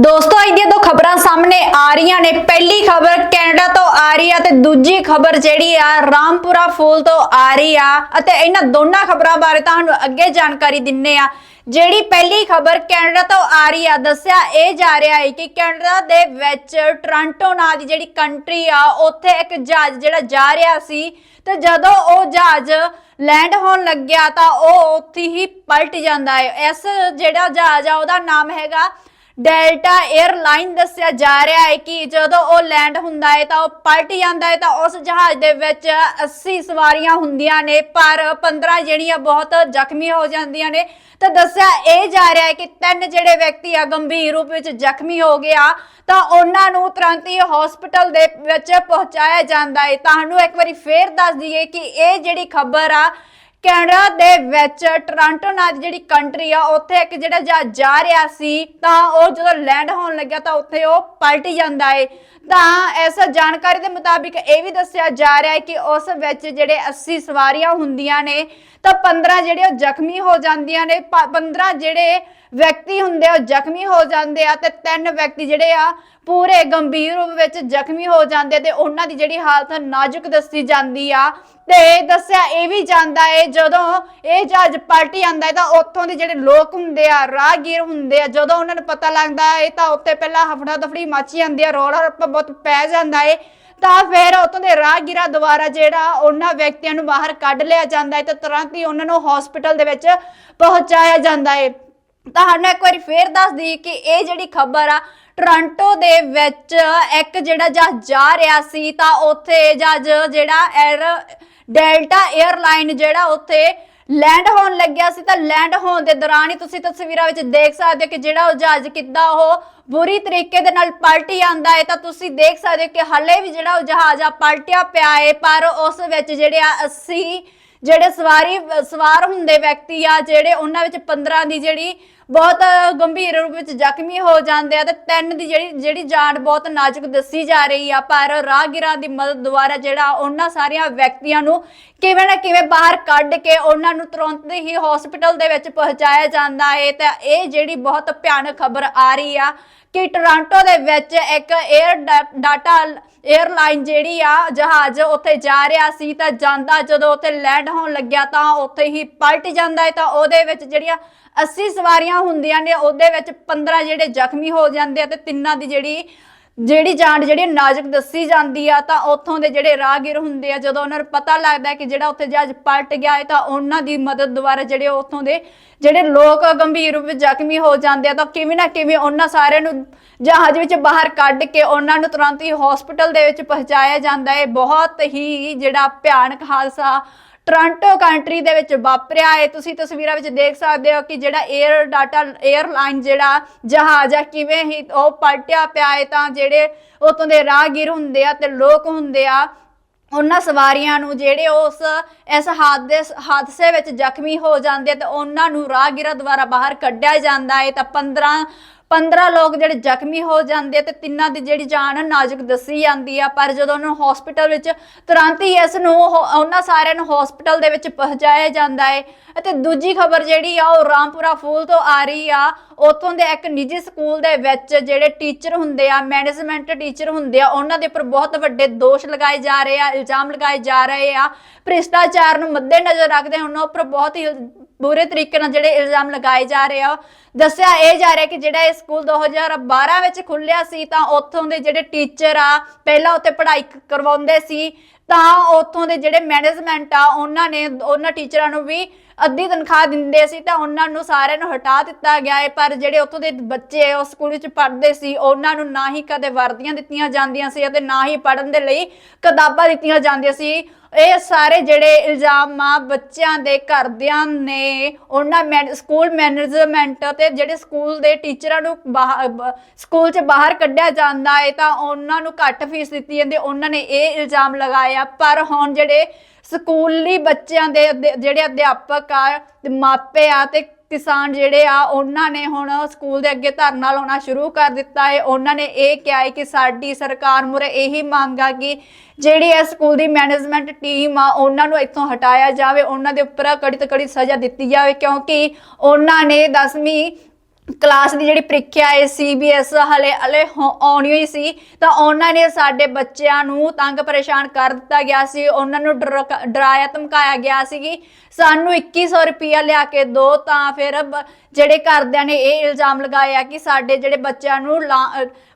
ਦੋਸਤੋ, ਅੱਜ ਦੀਆਂ ਦੋ ਖਬਰਾਂ ਸਾਹਮਣੇ ਆ ਰਹੀਆਂ ਨੇ। ਪਹਿਲੀ ਖਬਰ ਕੈਨੇਡਾ ਤੋਂ ਆ ਰਹੀ ਆ ਤੇ ਦੂਜੀ ਖਬਰ ਜਿਹੜੀ ਆ ਰਾਮਪੁਰਾ ਫੂਲ ਤੋਂ ਆ ਰਹੀ ਆ ਅਤੇ ਇਹਨਾਂ ਦੋਨਾਂ ਖਬਰਾਂ ਬਾਰੇ ਤੁਹਾਨੂੰ ਅੱਗੇ ਜਾਣਕਾਰੀ ਦਿੰਨੇ ਆ। ਜਿਹੜੀ ਪਹਿਲੀ ਖਬਰ ਕੈਨੇਡਾ ਤੋਂ ਆ ਰਹੀ ਆ, ਦੱਸਿਆ ਇਹ ਜਾ ਰਿਹਾ ਹੈ ਕਿ ਕੈਨੇਡਾ ਦੇ ਵਿੱਚ ਟੋਰਾਂਟੋ ਨਾਂ ਦੀ ਜਿਹੜੀ ਕੰਟਰੀ ਆ, ਉੱਥੇ ਇੱਕ ਜਹਾਜ਼ ਜਿਹੜਾ ਜਾ ਰਿਹਾ ਸੀ ਤੇ ਜਦੋਂ ਉਹ ਜਹਾਜ਼ ਲੈਂਡ ਹੋਣ ਲੱਗਿਆ ਤਾਂ ਉਹ ਉੱਥੇ ਹੀ ਪਲਟ ਜਾਂਦਾ ਹੈ। ਇਸ ਜਿਹੜਾ ਜਹਾਜ਼ ਆ, ਉਹਦਾ ਨਾਮ ਹੈਗਾ ਡੈਲਟਾ 에ਅਰਲਾਈਨ ਦੱਸਿਆ ਜਾ ਰਿਹਾ ਹੈ ਕਿ ਜਦੋਂ ਉਹ ਲੈਂਡ ਹੁੰਦਾ ਹੈ ਤਾਂ ਉਹ ਪਲਟ ਜਾਂਦਾ ਹੈ ਤਾਂ ਉਸ ਜਹਾਜ਼ ਦੇ ਵਿੱਚ 80 ਸਵਾਰੀਆਂ ਹੁੰਦੀਆਂ ਨੇ, ਪਰ 15 ਜਿਹੜੀਆਂ ਬਹੁਤ ਜ਼ਖਮੀ ਹੋ ਜਾਂਦੀਆਂ ਨੇ। ਤਾਂ ਦੱਸਿਆ ਇਹ ਜਾ ਰਿਹਾ ਹੈ ਕਿ ਤਿੰਨ ਜਿਹੜੇ ਵਿਅਕਤੀ ਆ ਗੰਭੀਰ ਰੂਪ ਵਿੱਚ ਜ਼ਖਮੀ ਹੋ ਗਿਆ ਤਾਂ ਉਹਨਾਂ ਨੂੰ ਤੁਰੰਤ ਹੀ ਹਸਪੀਟਲ ਦੇ ਵਿੱਚ ਪਹੁੰਚਾਇਆ ਜਾਂਦਾ ਹੈ। ਤੁਹਾਨੂੰ ਇੱਕ ਵਾਰੀ ਫੇਰ ਦੱਸ ਦਈਏ ਕਿ ਇਹ ਜਿਹੜੀ ਖਬਰ ਆ ਕੈਨੇਡਾ ਦੇ ਵਿੱਚ ਟੋਰਾਂਟੋ ਨਾਂ ਦੀ ਜਿਹੜੀ ਕੰਟਰੀ ਆ, ਉੱਥੇ ਇੱਕ ਜਿਹੜਾ ਜਹਾਜ਼ ਜਾ ਰਿਹਾ ਸੀ, ਤਾਂ ਉਹ ਜਦੋਂ ਲੈਂਡ ਹੋਣ ਲੱਗਿਆ, ਤਾਂ ਉੱਥੇ ਉਹ ਪਲਟ ਜਾਂਦਾ ਏ। ਤਾਂ ਇਸ ਜਾਣਕਾਰੀ ਦੇ ਮੁਤਾਬਿਕ ਇਹ ਵੀ ਦੱਸਿਆ ਜਾ ਰਿਹਾ ਹੈ ਕਿ ਉਸ ਵਿੱਚ ਜਿਹੜੇ 80 ਸਵਾਰੀਆਂ ਹੁੰਦੀਆਂ ਨੇ, ਤਾਂ 15 ਜਿਹੜੇ ਉਹ ਜ਼ਖਮੀ ਹੋ ਜਾਂਦੀਆਂ ਨੇ। ਪ- 15 ਜਿਹੜੇ ਵਿਅਕਤੀ ਹੁੰਦੇ ਆ, ਉਹ ਜ਼ਖਮੀ ਹੋ ਜਾਂਦੇ ਆ ਤੇ ਤਿੰਨ ਵਿਅਕਤੀ ਜਿਹੜੇ ਆ ਪੂਰੇ ਗੰਭੀਰ ਰੂਪ ਵਿੱਚ ਜ਼ਖਮੀ ਹੋ ਜਾਂਦੇ ਤੇ ਉਹਨਾਂ ਦੀ ਜਿਹੜੀ ਹਾਲਤ ਨਾਜ਼ੁਕ ਦੱਸੀ ਜਾਂਦੀ ਆ। ਤੇ ਦੱਸਿਆ ਇਹ ਵੀ ਜਾਂਦਾ ਹੈ ਜਦੋਂ ਇਹ ਜਹਾਜ਼ ਪਲਟ ਜਾਂਦਾ ਹੈ ਤਾਂ ਉੱਥੋਂ ਦੇ ਜਿਹੜੇ ਲੋਕ ਹੁੰਦੇ ਆ, ਰਾਹਗੀਰ ਹੁੰਦੇ ਆ, ਜਦੋਂ ਉਹਨਾਂ ਨੂੰ ਪਤਾ ਲੱਗਦਾ ਹੈ ਤਾਂ ਉੱਥੇ ਪਹਿਲਾਂ ਹਫੜਾ ਦਫੜੀ ਮੱਚ ਜਾਂਦੀ ਆ, ਰੌਲਾ ਰੱਪਾ ਬਹੁਤ ਪੈ ਜਾਂਦਾ ਹੈ ਤਾਂ ਫਿਰ ਉੱਥੋਂ ਦੇ ਰਾਹਗੀਰਾਂ ਦੁਆਰਾ ਜਿਹੜਾ ਉਹਨਾਂ ਵਿਅਕਤੀਆਂ ਨੂੰ ਬਾਹਰ ਕੱਢ ਲਿਆ ਜਾਂਦਾ ਹੈ ਤੇ ਤੁਰੰਤ ਹੀ ਉਹਨਾਂ ਨੂੰ ਹਸਪੀਟਲ ਦੇ ਵਿੱਚ ਪਹੁੰਚਾਇਆ ਜਾਂਦਾ ਹੈ ਤੁਹਾਨੂੰ ਇੱਕ ਵਾਰੀ ਫੇਰ ਦੱਸ ਦਈ ਕਿ ਇਹ ਜਿਹੜੀ ਖਬਰ ਆ ਟੋਰਾਂਟੋ ਦੇ ਵਿੱਚ ਇੱਕ ਜਿਹੜਾ ਜਹਾਜ਼ ਜਾ ਰਿਹਾ ਸੀ, ਤਾਂ ਉੱਥੇ ਜਹਾਜ਼ ਜਿਹੜਾ 에ਅਰ ਡੈਲਟਾ 에ਅਰਲਾਈਨ ਜਿਹੜਾ ਉੱਥੇ ਲੈਂਡ ਹੋਣ ਲੱਗਿਆ ਸੀ। ਤਾਂ ਲੈਂਡ ਹੋਣ ਦੇ ਦੌਰਾਨ ਹੀ ਤੁਸੀਂ ਤਸਵੀਰਾਂ ਵਿੱਚ ਦੇਖ ਸਕਦੇ ਹੋ ਕਿ ਜਿਹੜਾ ਉਹ ਜਹਾਜ਼ ਕਿੱਦਾਂ ਉਹ ਬੁਰੀ ਤਰੀਕੇ ਦੇ ਨਾਲ ਪਲਟ ਜਾਂਦਾ ਹੈ। ਤਾਂ ਤੁਸੀਂ ਦੇਖ ਸਕਦੇ ਹੋ ਕਿ ਹਲੇ ਵੀ ਜਿਹੜਾ ਉਹ ਜਹਾਜ਼ ਆ ਪਲਟਿਆ ਪਿਆ ਹੈ, ਪਰ ਉਸ ਵਿੱਚ ਜਿਹੜੇ ਆ 80 ਜਿਹੜੇ ਸਵਾਰੀ ਸਵਾਰ ਹੁੰਦੇ ਵਿਅਕਤੀ ਆ, ਜਿਹੜੇ ਉਹਨਾਂ ਵਿੱਚ 15 ਦੀ ਜਿਹੜੀ ਬਹੁਤ ਗੰਭੀਰ ਰੂਪ ਵਿੱਚ ਜ਼ਖਮੀ ਹੋ ਜਾਂਦੇ ਆ ਤੇ ਤਿੰਨ ਦੀ ਜਿਹੜੀ ਜਿਹੜੀ ਜਾਨ ਬਹੁਤ ਨਾਜ਼ੁਕ ਦੱਸੀ ਜਾ ਰਹੀ ਆ, ਪਰ ਰਾਹਗੀਰਾਂ ਦੀ ਮਦਦ ਦੁਆਰਾ ਜਿਹੜਾ ਉਹਨਾਂ ਸਾਰੀਆਂ ਵਿਅਕਤੀਆਂ ਨੂੰ ਕਿਵੇਂ ਨਾ ਕਿਵੇਂ ਬਾਹਰ ਕੱਢ ਕੇ ਉਹਨਾਂ ਨੂੰ ਤੁਰੰਤ ਹੀ ਹਸਪੀਟਲ ਦੇ ਵਿੱਚ ਪਹੁੰਚਾਇਆ ਜਾਂਦਾ ਹੈ ਤੇ ਇਹ ਜਿਹੜੀ ਬਹੁਤ ਭਿਆਨਕ ਖਬਰ ਆ ਰਹੀ ਆ ਕਿ ਟੋਰਾਂਟੋ ਦੇ ਵਿੱਚ ਇੱਕ 에ਅਰ ਡਾਟਾ 에ਅਰਲਾਈਨ ਜਿਹੜੀ ਆ, ਜਹਾਜ਼ ਉੱਥੇ ਜਾ ਰਿਹਾ ਸੀ, ਤਾਂ ਜਾਂਦਾ ਜਦੋਂ ਉੱਥੇ ਲੈਂਡ ਹੋਣ ਲੱਗਿਆ ਤਾਂ ਉੱਥੇ ਹੀ ਪਲਟ ਜਾਂਦਾ ਹੈ ਤਾਂ ਉਹਦੇ ਵਿੱਚ ਜਿਹੜੀਆਂ 80 ਸਵਾਰੀਆਂ ਹੁੰਦੀਆਂ ਨੇ, ਉਹਦੇ ਵਿੱਚ 15 ਜਿਹੜੇ ਜ਼ਖਮੀ ਹੋ ਜਾਂਦੇ ਆ ਤੇ ਤਿੰਨਾਂ ਦੀ ਜਿਹੜੀ ਜਿਹੜੀ ਜਾਨ ਜਿਹੜੀ ਨਾਜ਼ੁਕ ਦੱਸੀ ਜਾਂਦੀ ਆ, ਤਾਂ ਉੱਥੋਂ ਦੇ ਜਿਹੜੇ ਰਾਹਗੀਰ ਹੁੰਦੇ ਆ, ਜਦੋਂ ਉਹਨਾਂ ਨੂੰ ਪਤਾ ਲੱਗਦਾ ਕਿ ਜਿਹੜਾ ਉੱਥੇ ਜਹਾਜ਼ ਪਲਟ ਗਿਆ ਹੈ ਤਾਂ ਉਹਨਾਂ ਦੀ ਮਦਦ ਦੁਆਰਾ ਜਿਹੜੇ ਉੱਥੋਂ ਦੇ, ਜਿਹੜੇ ਲੋਕ ਗੰਭੀਰ ਰੂਪ ਵਿੱਚ ਜ਼ਖਮੀ ਹੋ ਜਾਂਦੇ ਆ, ਤਾਂ ਕਿਵੇਂ ਨਾ ਕਿਵੇਂ ਉਹਨਾਂ ਸਾਰਿਆਂ ਨੂੰ ਜਹਾਜ਼ ਵਿੱਚ ਬਾਹਰ ਕੱਢ ਕੇ ਉਹਨਾਂ ਨੂੰ ਤੁਰੰਤ ਹੀ ਹਸਪੀਟਲ ਦੇ ਵਿੱਚ ਪਹੁੰਚਾਇਆ ਜਾਂਦਾ ਹੈ ਬਹੁਤ ਹੀ ਜਿਹੜਾ ਭਿਆਨਕ ਹਾਦਸਾ ਟੋਰਾਂਟੋ ਕੰਟਰੀ ਦੇ ਵਿੱਚ ਵਾਪਰਿਆ ਹੈ। ਤੁਸੀਂ ਤਸਵੀਰਾਂ ਵਿੱਚ ਦੇਖ ਸਕਦੇ ਹੋ ਕਿ ਜਿਹੜਾ 에ਅਰ ਡਾਟਾ 에ਅਰਲਾਈਨ ਜਿਹੜਾ ਜਹਾਜ਼ ਆ, ਕਿਵੇਂ ਹੀ ਉਹ ਪਲਟਿਆ ਪਿਆ ਹੈ ਤਾਂ ਜਿਹੜੇ ਉਤੋਂ ਦੇ ਰਾਹਗੀਰ ਹੁੰਦੇ ਆ ਤੇ ਲੋਕ ਹੁੰਦੇ ਆ, ਉਹਨਾਂ ਸਵਾਰੀਆਂ ਨੂੰ ਜਿਹੜੇ ਉਸ, ਇਸ ਹਾਦਸੇ ਹਾਦਸੇ ਵਿੱਚ ਜ਼ਖਮੀ ਹੋ ਜਾਂਦੇ ਤੇ ਉਹਨਾਂ ਨੂੰ ਰਾਹਗੀਰਾਂ ਦੁਆਰਾ ਬਾਹਰ ਕੱਢਿਆ ਜਾਂਦਾ ਹੈ। ਤਾਂ 15 15 ਲੋਕ ਜਿਹੜੇ ਜ਼ਖਮੀ ਹੋ ਜਾਂਦੇ ਆ ਤੇ ਤਿੰਨਾਂ ਦੀ ਜਿਹੜੀ ਜਾਨ ਨਾਜ਼ੁਕ ਦੱਸੀ ਜਾਂਦੀ ਆ, ਪਰ ਜਦੋਂ ਉਹਨਾਂ ਨੂੰ ਹਸਪੀਟਲ ਵਿੱਚ ਤੁਰੰਤ ਹੀ ਇਸ ਨੂੰ ਉਹਨਾਂ ਸਾਰਿਆਂ ਨੂੰ ਹਸਪੀਟਲ ਦੇ ਵਿੱਚ ਪਹੁੰਚਾਇਆ ਜਾਂਦਾ ਹੈ ਅਤੇ ਦੂਜੀ ਖਬਰ ਜਿਹੜੀ ਆ, ਉਹ ਰਾਮਪੁਰਾ ਫੂਲ ਤੋਂ ਆ ਰਹੀ ਆ। ਉੱਥੋਂ ਦੇ ਇੱਕ ਨਿੱਜੀ ਸਕੂਲ ਦੇ ਵਿੱਚ ਜਿਹੜੇ ਟੀਚਰ ਹੁੰਦੇ ਆ ਮੈਨੇਜਮੈਂਟ ਟੀਚਰ ਹੁੰਦੇ ਆ, ਉਹਨਾਂ ਦੇ ਉੱਪਰ ਬਹੁਤ ਵੱਡੇ ਦੋਸ਼ ਲਗਾਏ ਜਾ ਰਹੇ ਆ, ਇਲਜ਼ਾਮ ਲਗਾਏ ਜਾ ਰਹੇ ਆ। ਭ੍ਰਿਸ਼ਟਾਚਾਰ ਨੂੰ ਮੱਦੇਨਜ਼ਰ ਰੱਖਦੇ ਉਹਨਾਂ ਉੱਪਰ ਬਹੁਤ ਹੀ ਬੁਰੇ ਤਰੀਕੇ ਨਾਲ ਜਿਹੜੇ ਇਲਜ਼ਾਮ ਲਗਾਏ ਜਾ ਰਹੇ ਆ ਦੱਸਿਆ ਇਹ ਜਾ ਰਿਹਾ ਕਿ ਜਿਹੜਾ ਇਹ ਸਕੂਲ 2012 ਵਿੱਚ ਖੁੱਲਿਆ ਸੀ, ਤਾਂ ਉੱਥੋਂ ਦੇ ਜਿਹੜੇ ਟੀਚਰ ਆ, ਪਹਿਲਾਂ ਉੱਥੇ ਪੜ੍ਹਾਈ ਕਰਵਾਉਂਦੇ ਸੀ, ਤਾਂ ਉੱਥੋਂ ਦੇ ਜਿਹੜੇ ਮੈਨੇਜਮੈਂਟ ਆ, ਉਹਨਾਂ ਨੇ, ਉਹਨਾਂ ਟੀਚਰਾਂ ਨੂੰ ਵੀ ਅੱਧੀ ਤਨਖਾਹ ਦਿੰਦੇ ਸੀ ਤਾਂ ਉਹਨਾਂ ਨੂੰ ਸਾਰਿਆਂ ਨੂੰ ਹਟਾ ਦਿੱਤਾ ਗਿਆ ਹੈ ਪਰ ਜਿਹੜੇ ਉੱਥੋਂ ਦੇ ਬੱਚੇ ਉਸ ਸਕੂਲ ਵਿੱਚ ਪੜ੍ਹਦੇ ਸੀ, ਉਹਨਾਂ ਨੂੰ ਨਾ ਹੀ ਕਦੇ ਵਰਦੀਆਂ ਦਿੱਤੀਆਂ ਜਾਂਦੀਆਂ ਸੀ ਅਤੇ ਨਾ ਹੀ ਪੜ੍ਹਨ ਦੇ ਲਈ ਕਿਤਾਬਾਂ ਦਿੱਤੀਆਂ ਜਾਂਦੀਆਂ ਸੀ। ਇਹ ਸਾਰੇ ਜਿਹੜੇ ਇਲਜ਼ਾਮ ਆ, ਬੱਚਿਆਂ ਦੇ ਘਰਦਿਆਂ ਨੇ ਉਹਨਾਂ ਮੈਨ- ਸਕੂਲ ਮੈਨੇਜਮੈਂਟ ਤੇ ਜਿਹੜੇ ਸਕੂਲ ਦੇ ਟੀਚਰਾਂ ਨੂੰ ਬਾਹਰ ਸਕੂਲ 'ਚ ਬਾਹਰ ਕੱਢਿਆ ਜਾਂਦਾ ਹੈ ਤਾਂ ਉਹਨਾਂ ਨੂੰ ਘੱਟ ਫੀਸ ਦਿੱਤੀ ਜਾਂਦੀ ਉਹਨਾਂ ਨੇ ਇਹ ਇਲਜ਼ਾਮ ਲਗਾਇਆ, ਪਰ ਹੁਣ ਜਿਹੜੇ ਸਕੂਲੀ ਬੱਚਿਆਂ ਦੇ ਅਧਿ- ਜਿਹੜੇ ਅਧਿਆਪਕ ਆ ਤੇ ਮਾਪੇ ਆ ਤੇ ਕਿਸਾਨ ਜਿਹੜੇ ਆ, ਉਹਨਾਂ ਨੇ ਹੁਣ ਸਕੂਲ ਦੇ ਅੱਗੇ ਧਰਨਾ ਲਾਉਣਾ ਸ਼ੁਰੂ ਕਰ ਦਿੱਤਾ ਹੈ ਉਹਨਾਂ ਨੇ ਇਹ ਕਿਹਾ ਹੈ ਕਿ ਸਾਡੀ ਸਰਕਾਰ ਮੁਰੇ ਇਹੀ ਮੰਗ ਆ ਕਿ ਜਿਹੜੀ ਇਹ ਸਕੂਲ ਦੀ ਮੈਨੇਜਮੈਂਟ ਟੀਮ ਆ, ਉਹਨਾਂ ਨੂੰ ਇੱਥੋਂ ਹਟਾਇਆ ਜਾਵੇ, ਉਹਨਾਂ ਦੇ ਉੱਪਰ ਕੜੀ ਤੋਂ ਕੜੀ ਸਜ਼ਾ ਦਿੱਤੀ ਜਾਵੇ, ਕਿਉਂਕਿ ਉਹਨਾਂ ਨੇ 10ਵੀਂ ਕਲਾਸ ਦੀ ਜਿਹੜੀ ਪ੍ਰੀਖਿਆ ਹੈ ਸੀਬੀਐਸ ਹਲੇ ਹਲੇ ਹੋ- ਆਉਣੀ ਹੋਈ ਸੀ, ਤਾਂ ਉਹਨਾਂ ਨੇ ਸਾਡੇ ਬੱਚਿਆਂ ਨੂੰ ਤੰਗ ਪਰੇਸ਼ਾਨ ਕਰ ਦਿੱਤਾ ਗਿਆ ਸੀ। ਉਹਨਾਂ ਨੂੰ ਡਰ- ਡਰਾਇਆ, ਧਮਕਾਇਆ ਗਿਆ ਸੀ ਕਿ ਸਾਨੂੰ 2100 ਰੁਪਇਆ ਲਿਆ ਕੇ ਦਿਓ ਤਾਂ ਫਿਰ ਜਿਹੜੇ ਘਰਦਿਆਂ ਨੇ ਇਹ ਇਲਜ਼ਾਮ ਲਗਾਇਆ ਕਿ ਸਾਡੇ ਜਿਹੜੇ ਬੱਚਿਆਂ ਨੂੰ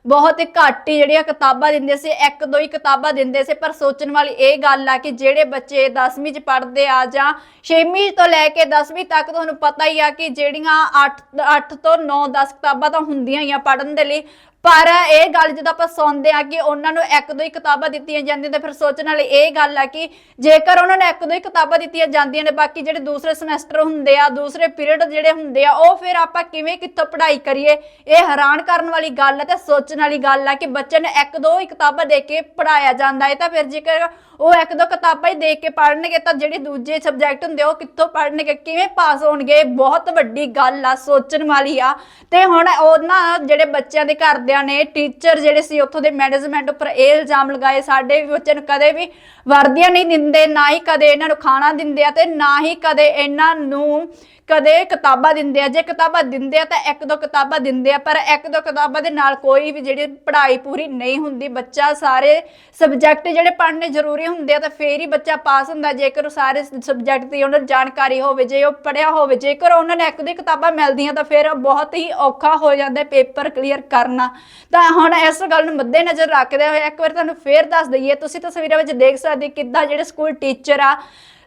ਬਹੁਤ ਘੱਟ ਹੀ ਜਿਹੜੀਆਂ ਕਿਤਾਬਾਂ ਦਿੰਦੇ ਸੀ, ਇੱਕ ਦੋ ਹੀ ਕਿਤਾਬਾਂ ਦਿੰਦੇ ਸੀ, ਪਰ ਸੋਚਣ ਵਾਲੀ ਇਹ ਗੱਲ ਆ ਕਿ ਜਿਹੜੇ ਬੱਚੇ 10ਵੀਂ ਚ ਪੜ੍ਹਦੇ ਆ ਜਾਂ 6ਵੀਂ ਤੋਂ ਲੈ ਕੇ 10ਵੀਂ ਤੱਕ ਤੁਹਾਨੂੰ ਪਤਾ ਹੀ ਆ ਕਿ ਜਿਹੜੀਆਂ 8 8 ਤੋਂ 9 10 ਕਿਤਾਬਾਂ ਤਾਂ ਹੁੰਦੀਆਂ ਹੀ ਆ ਪੜ੍ਹਨ ਦੇ ਲਈ ਪਰ ਇਹ ਗੱਲ ਜਦੋਂ ਆਪਾਂ ਸੁਣਦੇ ਆ ਕਿ ਉਹਨਾਂ ਨੂੰ ਇੱਕ ਦੋ ਹੀ ਕਿਤਾਬਾਂ ਦਿੱਤੀਆਂ ਜਾਂਦੀਆਂ ਤੇ ਫਿਰ ਸੋਚਣ ਵਾਲੀ ਇਹ ਗੱਲ ਆ ਕਿ ਜੇਕਰ ਉਹਨਾਂ ਨੂੰ ਇੱਕ ਦੋ ਹੀ ਕਿਤਾਬਾਂ ਦਿੱਤੀਆਂ ਜਾਂਦੀਆਂ ਨੇ ਬਾਕੀ ਜਿਹੜੇ ਦੂਸਰੇ ਸਮੈਸਟਰ ਹੁੰਦੇ ਆ ਦੂਸਰੇ ਪੀਰੀਅਡ ਜਿਹੜੇ ਹੁੰਦੇ ਆ ਉਹ ਫਿਰ ਆਪਾਂ ਕਿਵੇਂ ਕਿੱਥੋਂ ਪੜ੍ਹਾਈ ਕਰੀਏ? ਇਹ ਹੈਰਾਨ ਕਰਨ ਵਾਲੀ ਗੱਲ ਹੈ ਤੇ ਸੋਚਣ ਵਾਲੀ ਗੱਲ ਆ ਕਿ ਬੱਚੇ ਨੂੰ ਇੱਕ ਦੋ ਹੀ ਕਿਤਾਬਾਂ ਦੇ ਕੇ ਪੜਾਇਆ ਜਾਂਦਾ ਹੈ ਤਾਂ ਫਿਰ ਜੇਕਰ ਉਹ ਇੱਕ ਦੋ ਕਿਤਾਬਾਂ ਹੀ ਦੇਖ ਕੇ ਪੜ੍ਹਨਗੇ ਤਾਂ ਜਿਹੜੇ ਦੂਜੇ ਸਬਜੈਕਟ ਹੁੰਦੇ ਆ, ਉਹ ਕਿੱਥੋਂ ਪੜ੍ਹਨਗੇ ਕਿਵੇਂ ਪਾਸ ਹੋਣਗੇ? ਬਹੁਤ ਵੱਡੀ ਗੱਲ ਆ ਸੋਚਣ ਵਾਲੀ ਆ। ਤੇ ਹੁਣ ਉਹਨਾਂ ਜਿਹੜੇ ਬੱਚਿਆਂ ਦੇ ਘਰ ਦੇ ਘਰਦਿਆਂ ਨੇ ਟੀਚਰ ਜਿਹੜੇ ਸੀ ਉੱਥੋਂ ਦੇ ਮੈਨੇਜਮੈਂਟ ਉੱਪਰ ਇਹ ਇਲਜ਼ਾਮ ਲਗਾਏ, ਸਾਡੇ ਵੀ ਬੱਚੇ ਨੂੰ ਕਦੇ ਵੀ ਵਰਦੀਆਂ ਨਹੀਂ ਦਿੰਦੇ, ਨਾ ਹੀ ਕਦੇ ਇਹਨਾਂ ਨੂੰ ਖਾਣਾ ਦਿੰਦੇ ਆ ਤੇ ਨਾ ਹੀ ਕਦੇ ਇਹਨਾਂ ਨੂੰ ਕਦੇ ਕਿਤਾਬਾਂ ਦਿੰਦੇ ਆ। ਜੇ ਕਿਤਾਬਾਂ ਦਿੰਦੇ ਆ ਤਾਂ ਇੱਕ ਦੋ ਕਿਤਾਬਾਂ ਦਿੰਦੇ ਆ, ਪਰ ਇੱਕ ਦੋ ਕਿਤਾਬਾਂ ਦੇ ਨਾਲ ਕੋਈ ਵੀ ਜਿਹੜੀ ਪੜ੍ਹਾਈ ਪੂਰੀ ਨਹੀਂ ਹੁੰਦੀ। ਬੱਚਾ ਸਾਰੇ ਸਬਜੈਕਟ ਜਿਹੜੇ ਪੜ੍ਹਨੇ ਜ਼ਰੂਰੀ ਹੁੰਦੇ ਆ ਤਾਂ ਫੇਰ ਹੀ ਬੱਚਾ ਪਾਸ ਹੁੰਦਾ। ਜੇਕਰ ਉਹ ਸਾਰੇ ਸਬਜੈਕਟ ਦੀ ਉਹਨਾਂ ਨੂੰ ਜਾਣਕਾਰੀ ਹੋਵੇ, ਜੇ ਉਹ ਪੜ੍ਹਿਆ ਹੋਵੇ, ਜੇਕਰ ਉਹਨਾਂ ਨੇ ਇੱਕ ਦੋ ਕਿਤਾਬਾਂ ਮਿਲਦੀਆਂ ਤਾਂ ਫਿਰ ਬਹੁਤ ਹੀ ਔਖਾ ਹੋ ਜਾਂਦਾ ਪੇਪਰ ਕਲੀਅਰ ਕਰਨਾ। ਤਾਂ ਹੁਣ ਇਸ ਗੱਲ ਨੂੰ ਮੱਦੇ ਨਜ਼ਰ ਰੱਖਦੇ ਹੋਏ ਇੱਕ ਵਾਰ ਤੁਹਾਨੂੰ ਫੇਰ ਦੱਸ ਦਈਏ, ਤੁਸੀਂ ਤਸਵੀਰਾਂ ਵਿੱਚ ਦੇਖ ਸਕਦੇ ਕਿੱਦਾਂ ਜਿਹੜੇ ਸਕੂਲ ਟੀਚਰ ਆ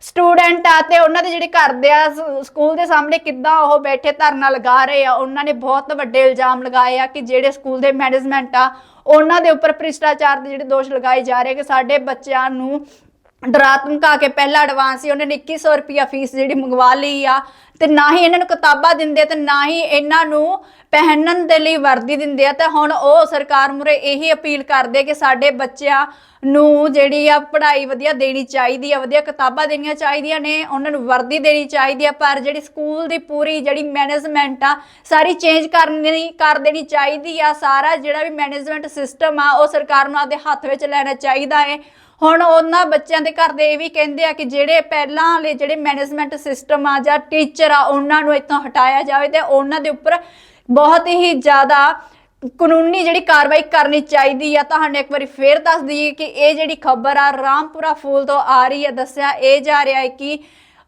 ਸਟੂਡੈਂਟ ਆ ਤੇ ਉਹਨਾਂ ਦੇ ਜਿਹੜੇ ਘਰ ਦੇ ਆ ਸਕੂਲ ਦੇ ਸਾਹਮਣੇ ਕਿੱਦਾਂ ਉਹ ਬੈਠੇ ਧਰਨਾ ਲਗਾ ਰਹੇ ਆ, ਉਹਨਾਂ ਨੇ ਬਹੁਤ ਵੱਡੇ ਇਲਜ਼ਾਮ ਲਗਾਏ ਆ ਕਿ ਜਿਹੜੇ ਸਕੂਲ ਦੇ ਮੈਨੇਜਮੈਂਟ ਆ, ਉਹਨਾਂ ਦੇ ਉੱਪਰ ਭ੍ਰਿਸ਼ਟਾਚਾਰ ਦੇ ਜਿਹੜੇ ਦੋਸ਼ ਲਗਾਏ ਜਾ ਰਹੇ ਕਿ ਸਾਡੇ ਬੱਚਿਆਂ ਨੂੰ ਡਰਾ ਧਮਕਾ ਕੇ ਪਹਿਲਾ ਐਡਵਾਂਸ ਹੀ ਉਹਨਾਂ ਨੇ 2100 ਰੁਪਿਆ ਫੀਸ ਜਿਹੜੀ ਮੰਗਵਾ ਲਈ ਆ ਤੇ ਨਾ ਹੀ ਇਹਨਾਂ ਨੂੰ ਕਿਤਾਬਾਂ ਦਿੰਦੇ ਤੇ ਨਾ ਹੀ ਇਹਨਾਂ ਨੂੰ ਪਹਿਨਣ ਦੇ ਲਈ ਵਰਦੀ ਦਿੰਦੇ ਆ, ਤੇ ਹੁਣ ਉਹ ਸਰਕਾਰ ਮੁਰੇ ਇਹੀ ਅਪੀਲ ਕਰਦੇ ਕਿ ਸਾਡੇ ਬੱਚਿਆਂ ਨੂੰ ਜਿਹੜੀ ਆ ਪੜ੍ਹਾਈ ਵਧੀਆ ਦੇਣੀ ਚਾਹੀਦੀ ਆ, ਵਧੀਆ ਕਿਤਾਬਾਂ ਦੇਣੀਆਂ ਚਾਹੀਦੀਆਂ ਨੇ, ਉਹਨਾਂ ਨੂੰ ਵਰਦੀ ਦੇਣੀ ਚਾਹੀਦੀ ਆ, ਪਰ ਜਿਹੜੀ ਸਕੂਲ ਦੀ ਪੂਰੀ ਜਿਹੜੀ ਮੈਨੇਜਮੈਂਟ ਆ, ਸਾਰੀ ਚੇਂਜ ਕਰਨੀ, ਕਰ ਦੇਣੀ ਚਾਹੀਦੀ ਆ, ਸਾਰਾ ਜਿਹੜਾ ਵੀ ਮੈਨੇਜਮੈਂਟ ਸਿਸਟਮ ਆ, ਉਹ ਸਰਕਾਰ ਨੂੰ ਆਪਦੇ ਹੱਥ ਵਿੱਚ ਲੈਣਾ ਚਾਹੀਦਾ ਹੈ ਹੁਣ ਉਹਨਾਂ ਬੱਚਿਆਂ ਦੇ ਘਰ ਦੇ ਇਹ ਵੀ ਕਹਿੰਦੇ ਆ ਕਿ ਜਿਹੜੇ ਪਹਿਲਾਂ ਵਾਲੇ ਜਿਹੜੇ ਮੈਨੇਜਮੈਂਟ ਸਿਸਟਮ ਆ ਜਾਂ ਟੀਚਰ ਆ ਉਹਨਾਂ ਨੂੰ ਇੱਥੋਂ ਹਟਾਇਆ ਜਾਵੇ ਤੇ ਉਹਨਾਂ ਦੇ ਉੱਪਰ ਬਹੁਤ ਹੀ ਜ਼ਿਆਦਾ ਕਾਨੂੰਨੀ ਜਿਹੜੀ ਕਾਰਵਾਈ ਕਰਨੀ ਚਾਹੀਦੀ ਆ। ਤੁਹਾਨੂੰ ਇੱਕ ਵਾਰੀ ਫੇਰ ਦੱਸ ਦਈਏ ਕਿ ਇਹ ਜਿਹੜੀ ਖਬਰ ਆ, ਰਾਮਪੁਰਾ ਫੂਲ ਤੋਂ ਆ ਰਹੀ ਹੈ ਦੱਸਿਆ ਇਹ ਜਾ ਰਿਹਾ ਹੈ ਕਿ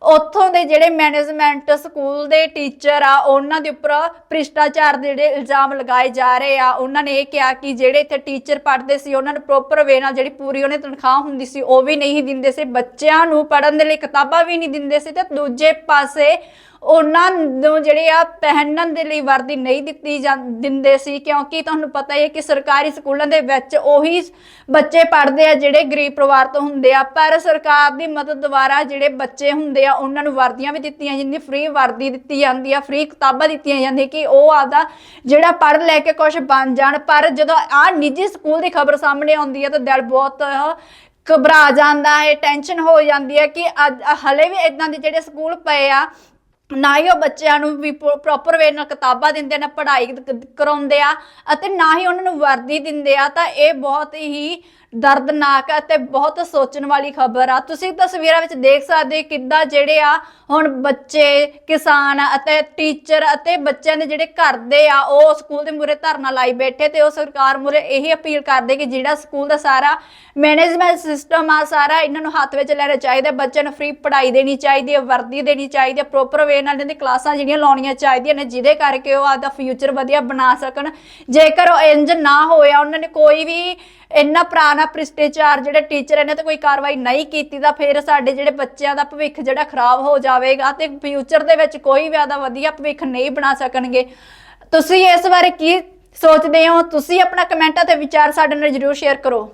ਉੱਥੋਂ ਦੇ ਜਿਹੜੇ ਮੈਨੇਜਮੈਂਟ ਸਕੂਲ ਦੇ ਟੀਚਰ ਆ, ਉਹਨਾਂ ਦੇ ਉੱਪਰ ਭ੍ਰਿਸ਼ਟਾਚਾਰ ਦੇ ਜਿਹੜੇ ਇਲਜ਼ਾਮ ਲਗਾਏ ਜਾ ਰਹੇ ਆ। ਉਹਨਾਂ ਨੇ ਇਹ ਕਿਹਾ ਕਿ ਜਿਹੜੇ ਇੱਥੇ ਟੀਚਰ ਪੜ੍ਹਦੇ ਸੀ, ਉਹਨਾਂ ਨੂੰ ਪ੍ਰੋਪਰ ਵੇ ਨਾਲ ਜਿਹੜੀ ਪੂਰੀ ਉਹਨੇ ਤਨਖਾਹ ਹੁੰਦੀ ਸੀ, ਉਹ ਵੀ ਨਹੀਂ ਦਿੰਦੇ ਸੀ। ਬੱਚਿਆਂ ਨੂੰ ਪੜ੍ਹਨ ਦੇ ਲਈ ਕਿਤਾਬਾਂ ਵੀ ਨਹੀਂ ਦਿੰਦੇ ਸੀ ਤੇ ਦੂਜੇ ਪਾਸੇ ਉਹਨਾਂ ਨੂੰ ਜਿਹੜੇ ਆ ਪਹਿਨਣ ਦੇ ਲਈ ਵਰਦੀ ਨਹੀਂ ਦਿੱਤੀ ਜਾਂ ਦਿੰਦੇ ਸੀ, ਕਿਉਂਕਿ ਤੁਹਾਨੂੰ ਪਤਾ ਹੀ ਹੈ ਕਿ ਸਰਕਾਰੀ ਸਕੂਲਾਂ ਦੇ ਵਿੱਚ ਉਹੀ ਬੱਚੇ ਪੜ੍ਹਦੇ ਆ ਜਿਹੜੇ ਗਰੀਬ ਪਰਿਵਾਰ ਤੋਂ ਹੁੰਦੇ ਆ, ਪਰ ਸਰਕਾਰ ਦੀ ਮਦਦ ਦੁਆਰਾ ਜਿਹੜੇ ਬੱਚੇ ਹੁੰਦੇ ਆ, ਉਹਨਾਂ ਨੂੰ ਵਰਦੀਆਂ ਵੀ ਦਿੱਤੀਆਂ ਜਾਂਦੀਆਂ ਫ੍ਰੀ ਵਰਦੀ ਦਿੱਤੀ ਜਾਂਦੀ ਆ ਫ੍ਰੀ ਕਿਤਾਬਾਂ ਦਿੱਤੀਆਂ ਜਾਂਦੀਆਂ ਕਿ ਉਹ ਆਪਦਾ ਜਿਹੜਾ ਪੜ੍ਹ ਲੈ ਕੇ ਕੁਝ ਬਣ ਜਾਣ। ਪਰ ਜਦੋਂ ਆ ਨਿੱਜੀ ਸਕੂਲ ਦੀ ਖਬਰ ਸਾਹਮਣੇ ਆਉਂਦੀ ਹੈ ਤਾਂ ਦਿਲ ਬਹੁਤ ਘਬਰਾ ਜਾਂਦਾ ਹੈ ਟੈਨਸ਼ਨ ਹੋ ਜਾਂਦੀ ਹੈ ਕਿ ਅੱਜ ਹਲੇ ਵੀ ਇਦਾਂ ਦੇ ਜਿਹੜੇ ਸਕੂਲ ਪਏ ਆ ਨਾ ਹੀ ਉਹ ਬੱਚਿਆਂ ਨੂੰ ਵੀ ਪ੍ਰੋਪਰ ਵੇ ਨਾਲ ਕਿਤਾਬਾਂ ਦਿੰਦੇ ਨੇ, ਪੜ੍ਹਾਈ ਕ- ਕਰਾਉਂਦੇ ਆ, ਅਤੇ ਨਾ ਹੀ ਉਹਨਾਂ ਨੂੰ ਵਰਦੀ ਦਿੰਦੇ ਆ, ਤਾਂ ਇਹ ਬਹੁਤ ਹੀ ਦਰਦਨਾਕ ਅਤੇ ਬਹੁਤ ਸੋਚਣ ਵਾਲੀ ਖਬਰ ਆ। ਤੁਸੀਂ ਤਸਵੀਰਾਂ ਵਿੱਚ ਦੇਖ ਸਕਦੇ ਕਿੱਦਾਂ ਜਿਹੜੇ ਆ, ਹੁਣ ਬੱਚੇ, ਕਿਸਾਨ ਅਤੇ ਟੀਚਰ ਅਤੇ ਬੱਚਿਆਂ ਦੇ ਜਿਹੜੇ ਘਰ ਦੇ ਆ, ਉਹ ਸਕੂਲ ਦੇ ਮੂਰੇ ਧਰਨਾ ਲਾਈ ਬੈਠੇ ਤੇ ਉਹ ਸਰਕਾਰ ਮੂਰੇ ਇਹੀ ਅਪੀਲ ਕਰਦੇ ਕਿ ਜਿਹੜਾ ਸਕੂਲ ਦਾ ਸਾਰਾ ਮੈਨੇਜਮੈਂਟ ਸਿਸਟਮ ਆ, ਸਾਰਾ ਇਹਨਾਂ ਨੂੰ ਹੱਥ ਵਿੱਚ ਲੈਣਾ ਚਾਹੀਦਾ, ਬੱਚਿਆਂ ਨੂੰ ਫ੍ਰੀ ਪੜ੍ਹਾਈ ਦੇਣੀ ਚਾਹੀਦੀ ਹੈ, ਵਰਦੀ ਦੇਣੀ ਚਾਹੀਦੀ ਹੈ ਪ੍ਰੋਪਰ ਵੇ ਨਾਲ ਇਹਨਾਂ ਦੀ ਕਲਾਸਾਂ ਜਿਹੜੀਆਂ ਲਾਉਣੀਆਂ ਚਾਹੀਦੀਆਂ ਨੇ, ਜਿਹਦੇ ਕਰਕੇ ਉਹ ਆਪਦਾ ਫਿਊਚਰ ਵਧੀਆ ਬਣਾ ਸਕਣ। ਜੇਕਰ ਉਹ ਇੰਜ ਨਾ ਹੋਇਆ, ਉਹਨਾਂ ਨੇ ਕੋਈ ਵੀ ਇੰਨਾ ਪੁਰਾਣਾ ਭ੍ਰਿਸ਼ਟਾਚਾਰ ਜਿਹੜੇ ਟੀਚਰ ਇਹਨਾਂ ਤੇ ਕੋਈ ਕਾਰਵਾਈ ਨਹੀਂ ਕੀਤੀ ਤਾਂ ਫਿਰ ਸਾਡੇ ਜਿਹੜੇ ਬੱਚਿਆਂ ਦਾ ਭਵਿੱਖ ਜਿਹੜਾ ਖਰਾਬ ਹੋ ਜਾਵੇਗਾ ਤੇ ਫਿਊਚਰ ਦੇ ਵਿੱਚ ਕੋਈ ਵੀ ਆਦਾ ਵਧੀਆ ਭਵਿੱਖ ਨਹੀਂ ਬਣਾ ਸਕਣਗੇ। ਤੁਸੀਂ ਇਸ ਬਾਰੇ ਕੀ ਸੋਚਦੇ ਹੋ? ਤੁਸੀਂ ਆਪਣਾ ਕਮੈਂਟਾਂ ਤੇ ਵਿਚਾਰ ਸਾਡੇ ਨਾਲ ਜਰੂਰ ਸ਼ੇਅਰ ਕਰੋ।